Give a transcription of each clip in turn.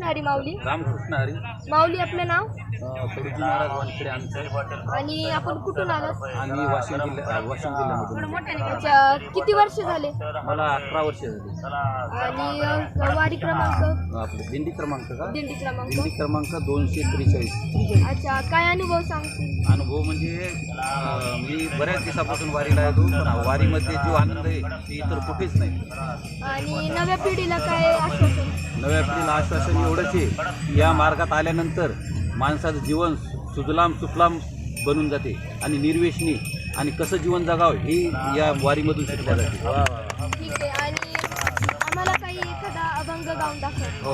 हरी माऊली. रामकृष्ण हरी. माऊली आपलं नाव? कडूजी महाराज वानखेडे आमचं. आणि आपण कुठून आलात? आम्ही वाशिम जिल्ह्या वाशिम जिल्ह्यामधून. अच्छा किती वर्ष झाले? मला अठरा वर्ष झाली. आणि अ, वारी क्रमांक? आपले दिंडी क्रमांक का? दिंडी क्रमांक. दिंडी क्रमांक दोनशे त्रेचाळीस. अच्छा काय अनुभव सांगतील अनुभव म्हणजे अ, मी बऱ्याच दिवसापासून वारीला येतो पण वारीमध्ये जो आनंद आहे ते इतर कुठेच नाही. आणि नव्या पिढीला काय आश्वासन? नव्या पिढीला आश्वासन एवढंच आहे. की या मार्गात आल्यानंतर माणसाचं जीवन सुजलाम सुफलाम बनून जाते आणि निर्वेशनी आणि कसं जीवन जगावं हे या वारीमधून शिकल्या जाते. ठीक आहे. आणि आम्हाला काही एखादा अभंग गाऊन दाखव. हो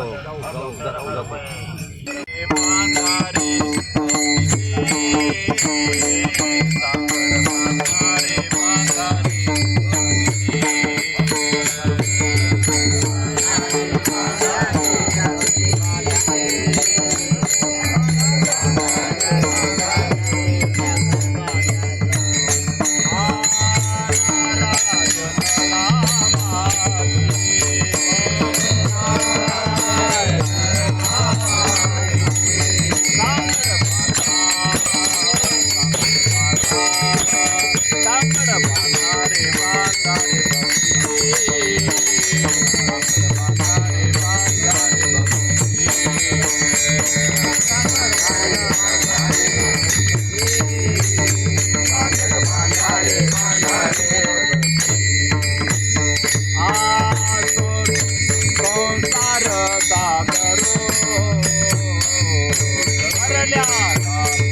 जाऊ